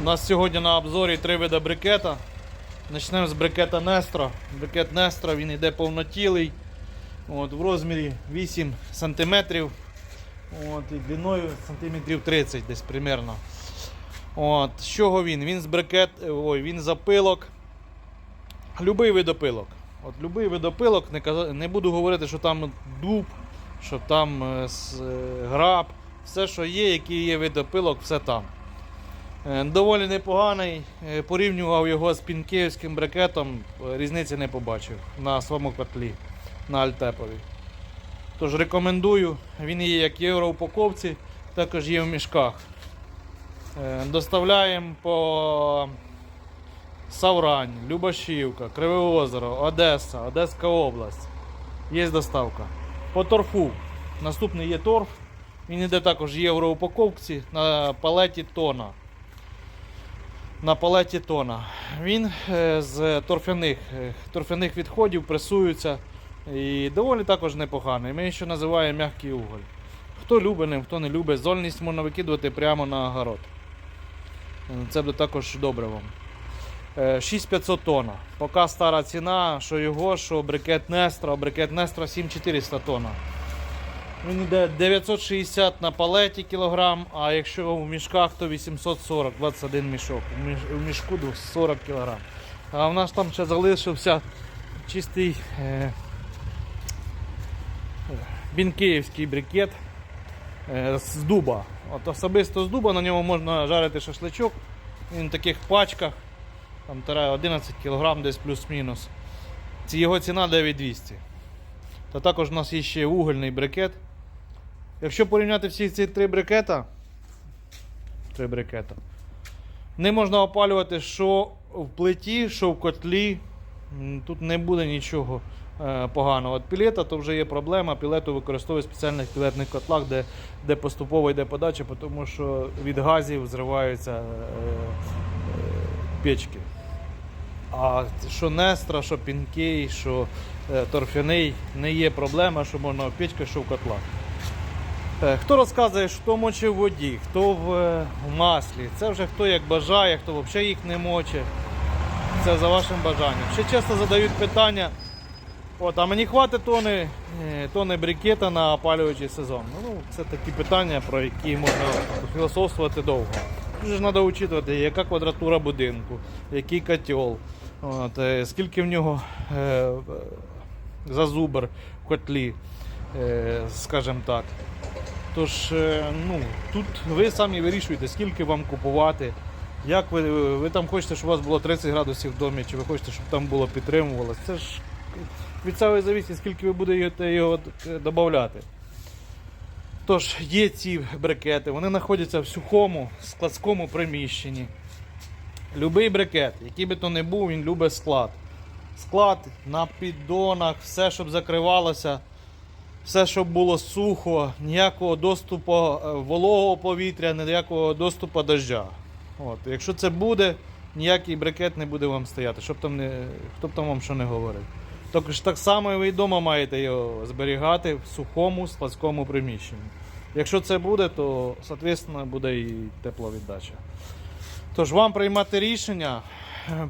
У нас сьогодні на обзорі три види брикета. Почнемо з брикета Нестро. Брикет Нестро він йде повнотілий. От, в розмірі 8 см. От, і длиною сантиметрів 30 десь примерно. От, з чого він? Він з брикет, ой, він з опилок. Любий вид опилок. От любий вид опилок, не, каза- не буду говорити, що там дуб, що там е, е, граб, все, що є, який є вид опилок, все там. Е, Доволі непоганий. Е, Порівнював його з пінківським брикетом, е, різниці не побачив на своєму котлі на Альтепові. Тож рекомендую. Він є як євроупаковці, також є в мішках. Доставляємо по Саврань, Любашівка, Криве Озеро, Одеса, Одеська область. Є доставка. По торфу. Наступний є торф. Він йде також в євроупаковці на палеті тона. На палеті тона. Він е, з торфяних, е, торфяних відходів пресується. І доволі також непоганий. Ми ще називаємо м'який уголь. Хто любить ним, хто не любить, зольність можна викидувати прямо на огород. Е, Це буде також добре вам. Е, 6500 тонна. Поки стара ціна, що його, що брикет Нестра, брикет Нестра 7400 тонна. Він йде 960 на палеті кілограм, а якщо в мішках, то 840, 21 мішок. У мішку 40 кілограм. А в нас там ще залишився чистий е, бінкеївський брикет е, з дуба. От особисто з дуба на ньому можна жарити шашличок. Він в таких пачках. Там тире 11 кг десь плюс-мінус. Його ціна 9200. Та також у нас є ще угольний брикет. Якщо порівняти всі ці три брикета, три брикета, не можна опалювати що в плиті, що в котлі. Тут не буде нічого е, поганого. От пілета то вже є проблема. Пілету використовують в спеціальних пілетних котлах, де, де поступово йде подача, тому що від газів зриваються е, е, печки. А що Нестра, що Пінкей, що е, торфяний, не є проблема, що можна в печках, що в котлах. Е, Хто розказує, що мочить в воді, хто в, е, маслі. Це вже хто як бажає, хто взагалі їх не мочить. Це за вашим бажанням. Ще часто задають питання. От, а мені хватить тони, е, тони брикета на опалювачий сезон. Ну, це такі питання, про які можна філософствувати довго. Тут ж треба учитувати, яка квадратура будинку, який котел, от, скільки в нього е, зазубр в котлі, скажімо так. Тож, е, ну, тут ви самі вирішуєте, скільки вам купувати. Як ви, ви там хочете, щоб у вас було 30 градусів в домі, чи ви хочете, щоб там було підтримувалось. Це ж від цього залежить, скільки ви будете його е, додати. Тож, є ці брикети, вони знаходяться в сухому складському приміщенні. Любий брикет, який би то не був, він любить склад. Склад на піддонах, все, щоб закривалося, все, щоб було сухо, ніякого доступу е, вологого повітря, ніякого доступу дождя. От. Якщо це буде, ніякий брикет не буде вам стояти, щоб там не, хто б там вам що не говорив. Також так само ви вдома маєте його зберігати в сухому складському приміщенні. Якщо це буде, то соответственно, буде і тепловіддача. Тож вам приймати рішення.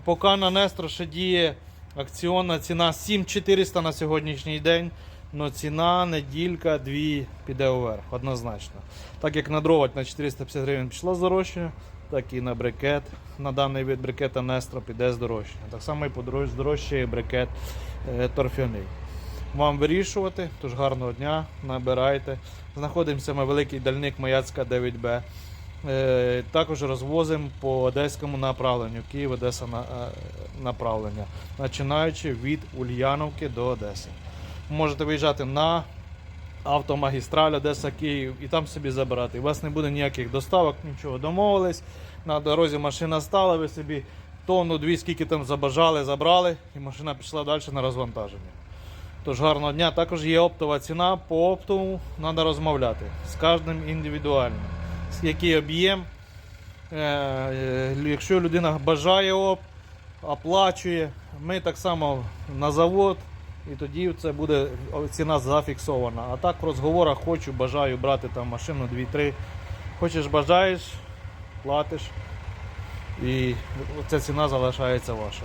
Поки на Нестро ще діє акціонна ціна 7400 на сьогоднішній день. Но ціна неділька дві піде вверх, однозначно. Так як на дрова на 450 гривень пішло здорожчання, так і на брикет. На даний вид брикета Нестро піде здорожчання. Так само і здорожчає брикет е, торфяний. Вам вирішувати, тож гарного дня, набирайте. Знаходимося ми великий дальник Маяцька 9Б. Е, Також розвозимо по одеському направленню, Київ, Одеса е, направлення, починаючи від Ульяновки до Одеси. Можете виїжджати на автомагістраль Одеса Київ і там собі забирати. У вас не буде ніяких доставок, нічого домовились. На дорозі машина стала, ви собі тонну, дві, скільки там забажали, забрали, і машина пішла далі на розвантаження. Тож гарного дня. Також є оптова ціна. По оптову треба розмовляти з кожним індивідуально. Який об'єм. Е, е, Якщо людина бажає опт, оплачує, ми так само на завод, і тоді це буде ціна зафіксована. А так в розговорах хочу, бажаю брати там машину 2-3. Хочеш, бажаєш, платиш. І ця ціна залишається ваша.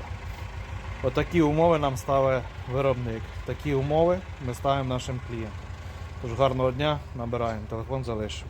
Отакі умови нам ставить виробник. Такі умови ми ставимо нашим клієнтам. Тож гарного дня, набираємо, телефон залишу.